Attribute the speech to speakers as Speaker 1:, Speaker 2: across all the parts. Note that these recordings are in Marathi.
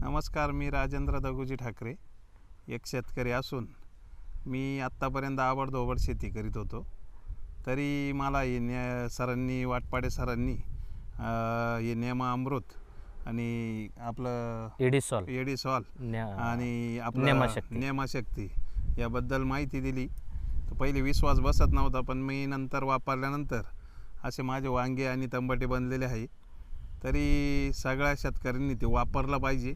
Speaker 1: नमस्कार मी राजेंद्र दगुजी ठाकरे एक शेतकरी असून मी आत्तापर्यंत आवडदोबड शेती करीत होतो. तरी मला हे ने सरांनी वाटपाडे सरांनी हे नेमा अमृत आणि आपलं
Speaker 2: एडिसॉल.
Speaker 1: एडी सॉल आणि आपलं
Speaker 2: नेमाशक्ती.
Speaker 1: नेमाशक्ती याबद्दल माहिती दिली. तर पहिले विश्वास बसत नव्हता पण मी नंतर वापरल्यानंतर असे माझे वांगे आणि तंबाटे बनलेले आहे. तरी सगळ्या शेतकऱ्यांनी ते वापरलं पाहिजे.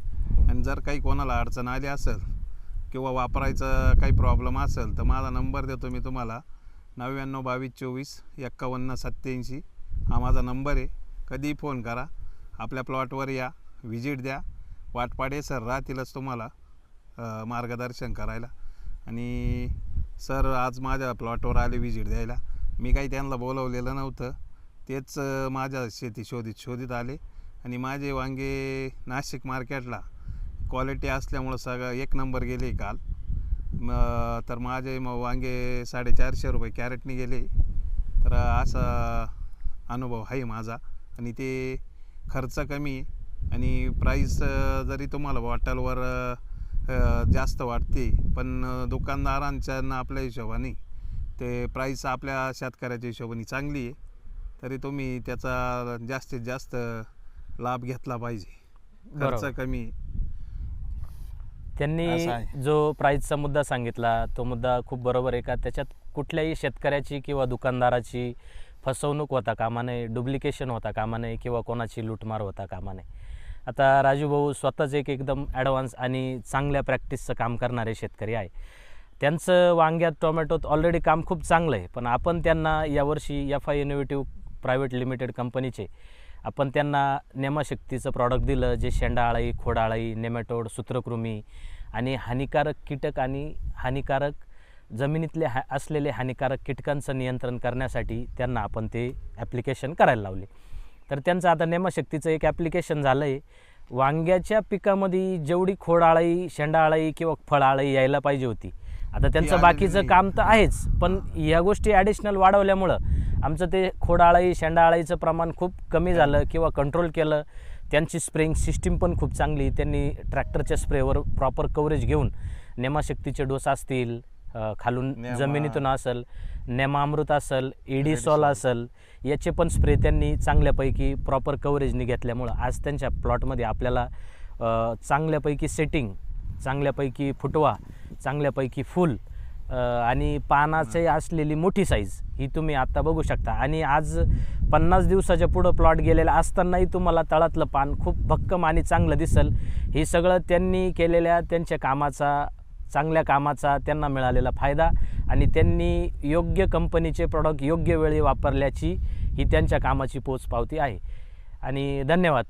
Speaker 1: आणि जर काही कोणाला अडचण आली असेल किंवा वापरायचा काही प्रॉब्लेम असेल तर माझा नंबर देतो मी तुम्हाला. नव्याण्णव बावीस चोवीस एक्कावन्न सत्याऐंशी हा माझा नंबर आहे. कधीही फोन करा. आपल्या प्लॉटवर या. व्हिजिट द्या. वाटपाडे सर राहतीलच तुम्हाला मार्गदर्शन करायला. आणि सर आज माझ्या प्लॉटवर आले व्हिजिट द्यायला. मी काही त्यांना बोलवलेलं नव्हतं. तेच माझ्या शेती शोधित शोधित आले. आणि माझे वांगे नाशिक मार्केटला क्वालिटी असल्यामुळं सगळं एक नंबर गेले काल. मग तर माझे मग वांगे साडेचारशे रुपये कॅरेटने गेले तर असा अनुभव आहे माझा. आणि ते खर्च कमी आहे आणि प्राईस जरी तुम्हाला बॉटलवर जास्त वाटते पण दुकानदारांच्या आपल्या हिशोबाने ते प्राईस आपल्या शेतकऱ्याच्या हिशोबाने चांगली आहे. तरी तुम्ही त्याचा जास्तीत जास्त लाभ घेतला पाहिजे खर्च
Speaker 2: बरोबर.
Speaker 1: कमी.
Speaker 2: त्यांनी
Speaker 1: आहे.
Speaker 2: जो प्राईजचा मुद्दा सांगितला तो मुद्दा खूप बरोबर आहे का त्याच्यात कुठल्याही शेतकऱ्याची किंवा दुकानदाराची फसवणूक होता कामा नये डुप्लिकेशन होता कामा नये किंवा कोणाची लूटमार होता कामा नये आता राजू भाऊ स्वतःच एक एकदम ॲडव्हान्स आणि चांगल्या प्रॅक्टिसचं काम करणारे शेतकरी आहे त्यांचं वांग्यात टोमॅटोत ऑलरेडी काम खूप चांगलं आहे पण आपण त्यांना यावर्षी F I innovative private limited कंपनीचे आपण त्यांना नेमाशक्तीचं प्रॉडक्ट दिलं जे शेंडाळी खोडाळी नेमॅटोड सूत्रकृमी आणि हानिकारक कीटक आणि हानिकारक जमिनीतले हा असलेले हानिकारक कीटकांचं नियंत्रण करण्यासाठी त्यांना आपण ते ॲप्लिकेशन करायला लावले. तर त्यांचं आता नेमशक्तीचं एक ॲप्लिकेशन झालं आहे वांग्याच्या पिकामध्ये जेवढी खोडाळी शेंडाळी किंवा फळाळी यायला पाहिजे होती. आता त्यांचं बाकीचं. काम तर आहेच पण या गोष्टी ॲडिशनल वाढवल्यामुळं आमचं ते खोडाळी शेंडाळीचं प्रमाण खूप कमी झालं किंवा कंट्रोल केलं. त्यांची स्प्रेइंग सिस्टीम पण खूप चांगली. त्यांनी ट्रॅक्टरच्या स्प्रेवर प्रॉपर कव्हरेज घेऊन नेमाशक्तीचे डोस असतील खालून
Speaker 1: नेमा-
Speaker 2: जमिनीतून असेल नेमामृत असेल एडिसॉल असेल याचे पण स्प्रे त्यांनी चांगल्यापैकी प्रॉपर कव्हरेजने घेतल्यामुळं आज त्यांच्या प्लॉटमध्ये आपल्याला चांगल्यापैकी सेटिंग चांगल्यापैकी फुटवा चांगल्यापैकी फुल आणि पानाचे असलेली मोठी साईज ही तुम्ही आत्ता बघू शकता. आणि आज पन्नास दिवसाच्या पुढं प्लॉट गेलेला असतानाही तुम्हाला तळातलं पान खूप भक्कम आणि चांगलं दिसल. हे सगळं त्यांनी केलेल्या त्यांच्या कामाचा चांगल्या कामाचा त्यांना मिळालेला फायदा आणि त्यांनी योग्य कंपनीचे प्रॉडक्ट योग्य वेळी वापरल्याची ही त्यांच्या कामाची पोचपावती आहे. आणि धन्यवाद.